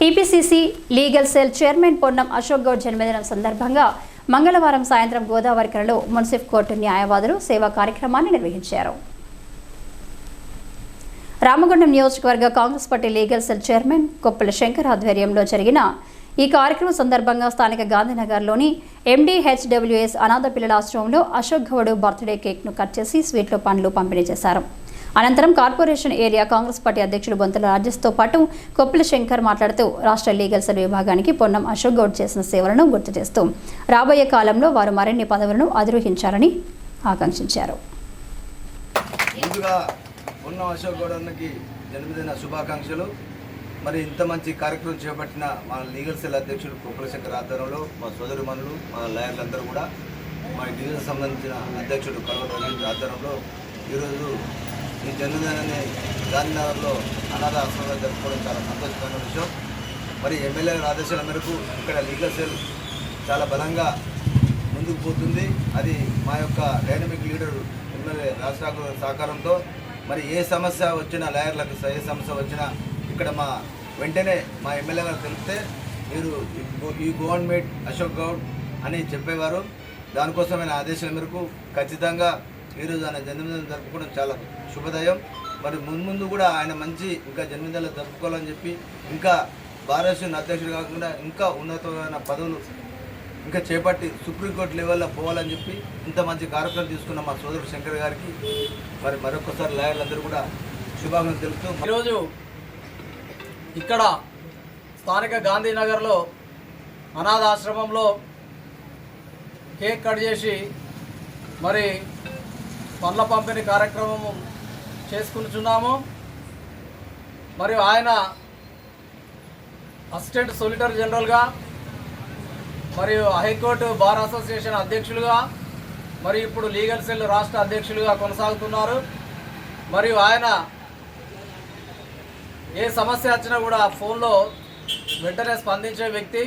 TPCC legal cell chairman Ponnam Ashok Goud జన్మదినం సందర్భంగా మంగళవారం సాయంత్రం గోదావరికరలో మున్సిఫ్ కోర్టు న్యాయవాదులు సేవా కార్యక్రమాన్ని నిర్వహించారు. రామగుండం నియోజకవర్గ Congress party legal cell chairman Koppula Shankar ఆధ్వర్యంలో జరిగిన ఈ కార్యక్రమం సందర్భంగా స్థానిక గాంధీనగర్లోని ఎండీహెచ్డబ్ల్యూఎస్ అనాథ పిల్లల ఆశ్రమంలో అశోక్ గౌడ్ బర్త్డే కేక్ను కట్ చేసి స్వీట్లు పండ్లు పంపిణీ చేశారు. అనంతరం కార్పొరేషన్ ఏరియా కాంగ్రెస్ పార్టీ అధ్యక్షుడు బొంతల రాజేష్తో పాటు కొప్పుల శంకర్ మాట్లాడుతూ రాష్ట్ర లీగల్ సెల్ విభాగానికి పొన్నం అశోక్ గౌడ్ చేసిన సేవలను గుర్తు చేస్తూ రాబోయే కాలంలో వారు మరిన్ని పదవులను అధిరోహించాలని ఆకాంక్షించారు. ముందుగా ఉన్న అశోక్ గౌడ్ జన్మదిన శుభాకాంక్షలు. మరి ఇంత మంచి కార్యక్రమం చేపట్టిన మా లీగల్ సెల్ అధ్యక్షుడు కుప్పల శంకర్ ఆధ్వర్యంలో మా సోదరి మనులు మా లాయర్లందరూ కూడా మా డివిజన్ సంబంధించిన అధ్యక్షుడు కలవ రవీంద్ర ఆధ్వర్యంలో ఈరోజు ఈ జన్మదినాన్ని గాంధీనగర్లో అనాథ ఆశ్రమంలో జరుపుకోవడం చాలా సంతోషకరమైన విషయం. మరి ఎమ్మెల్యే ఆదేశాల మేరకు ఇక్కడ లీగల్ సెల్ చాలా బలంగా ముందుకు పోతుంది. అది మా యొక్క డైనమిక్ లీడర్ ఎమ్మెల్యే రాష్ట్ర సహకారంతో. మరి ఏ సమస్య వచ్చినా లాయర్లకు ఏ సమస్య వచ్చినా ఇక్కడ మా వెంటనే మా ఎమ్మెల్యే గారు తెలిపితే మీరు ఈ గో- ఈ గవర్నమెంట్ అశోక్ గౌడ్ అని చెప్పేవారు. దానికోసమైన ఆదేశాల మేరకు ఖచ్చితంగా ఈరోజు ఆయన జన్మదినం జరుపుకోవడం చాలా శుభదయం. మరి ముందు కూడా ఆయన మంచి ఇంకా జన్మదినాలు జరుపుకోవాలని చెప్పి ఇంకా భారతదేశం అధ్యక్షుడు కాకుండా ఇంకా ఉన్నతమైన పదవులు ఇంకా చేపట్టి సుప్రీంకోర్టు లెవెల్లో పోవాలని చెప్పి ఇంత మంచి కార్యక్రమం తీసుకున్న మా సోదరుడు శంకర్ గారికి మరి మరొకసారి లాయర్లందరూ కూడా శుభాకాంక్షలు తెలుపుతూ ఈరోజు ఇక్కడ స్థానిక గాంధీనగర్లో అనాథ ఆశ్రమంలో కేక్ కట్ చేసి మరి పండ్ల పంపిణీ కార్యక్రమం చేసుకుంటున్నాము. మరియు ఆయన అసిస్టెంట్ సొలిటర్ జనరల్గా మరియు హైకోర్టు బార్ అసోసియేషన్ అధ్యక్షులుగా మరియు ఇప్పుడు లీగల్ సెల్ రాష్ట్ర అధ్యక్షులుగా కొనసాగుతున్నారు. మరియు ఆయన ఏ సమస్య వచ్చినా కూడా ఫోన్లో వెంటనే స్పందించే వ్యక్తి.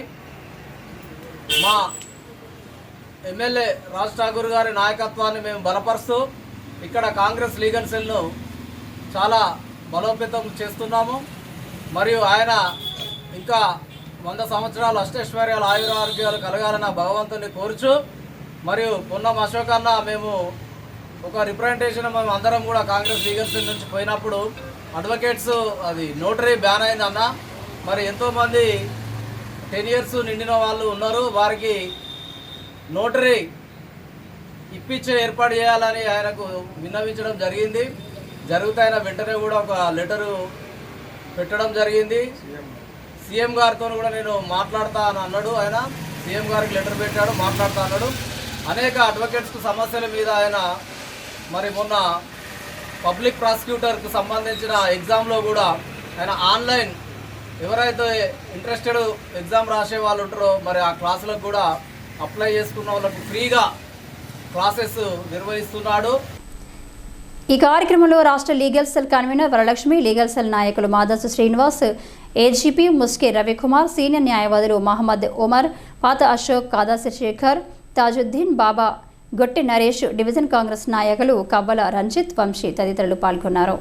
మా ఎమ్మెల్యే రాజ్ ఠాకూర్ గారి నాయకత్వాన్ని మేము బలపరుస్తూ ఇక్కడ కాంగ్రెస్ లీగల్ సెల్ను చాలా బలోపేతం చేస్తున్నాము. మరియు ఆయన ఇంకా వంద సంవత్సరాలు అష్టైశ్వర్యాలు ఆయురారోగ్యాలు కలగాలన్న భగవంతుని కోరుచు మరియు పొన్నం అశోక్ అన్న మేము ఒక రిప్రజెంటేషన్ మేము అందరం కూడా కాంగ్రెస్ లీగల్ సెల్ నుంచి పోయినప్పుడు అడ్వకేట్స్ అది నోటరీ బ్యాన్ అయిందన్న. మరి ఎంతోమంది టెన్ ఇయర్స్ నిండిన వాళ్ళు ఉన్నారు. వారికి నోటరీ ఇప్పించే ఏర్పాటు చేయాలని ఆయనకు విన్నవించడం జరిగింది. జరుగుతాయన వెంటనే కూడా ఒక లెటరు పెట్టడం జరిగింది. సీఎం గారితో కూడా నేను మాట్లాడతా అని అన్నాడు ఆయన. సీఎం గారికి లెటర్ పెట్టాడు మాట్లాడతా అన్నాడు. అనేక అడ్వకేట్స్కు సమస్యల మీద ఆయన మరి మొన్న పబ్లిక్ ప్రాసిక్యూటర్కు సంబంధించిన ఎగ్జామ్లో కూడా ఆయన ఆన్లైన్ ఎవరైతే ఇంట్రెస్టెడ్ ఎగ్జామ్ రాసే వాళ్ళు ఉంటారో మరి ఆ క్లాసులకు కూడా అప్లై చేసుకున్న వాళ్ళకు ఫ్రీగా ప్రాసెస్ నిర్వహిస్తున్నాడు. ఈ కార్యక్రమంలో రాష్ట్ర legal cell convener Varalakshmi legal cell నాయకులు మాదసు శ్రీనివాస్ ఏజీపీ ముస్కే రవికుమార్ సీనియర్ న్యాయవాదులు మహమ్మద్ ఉమర్ పాత అశోక్ కాదాసి శేఖర్ తాజుద్దీన్ బాబా గొట్టె నరేష్ డివిజన్ కాంగ్రెస్ నాయకులు కవ్వల రంజిత్ వంశీ తదితరులు పాల్గొన్నారు.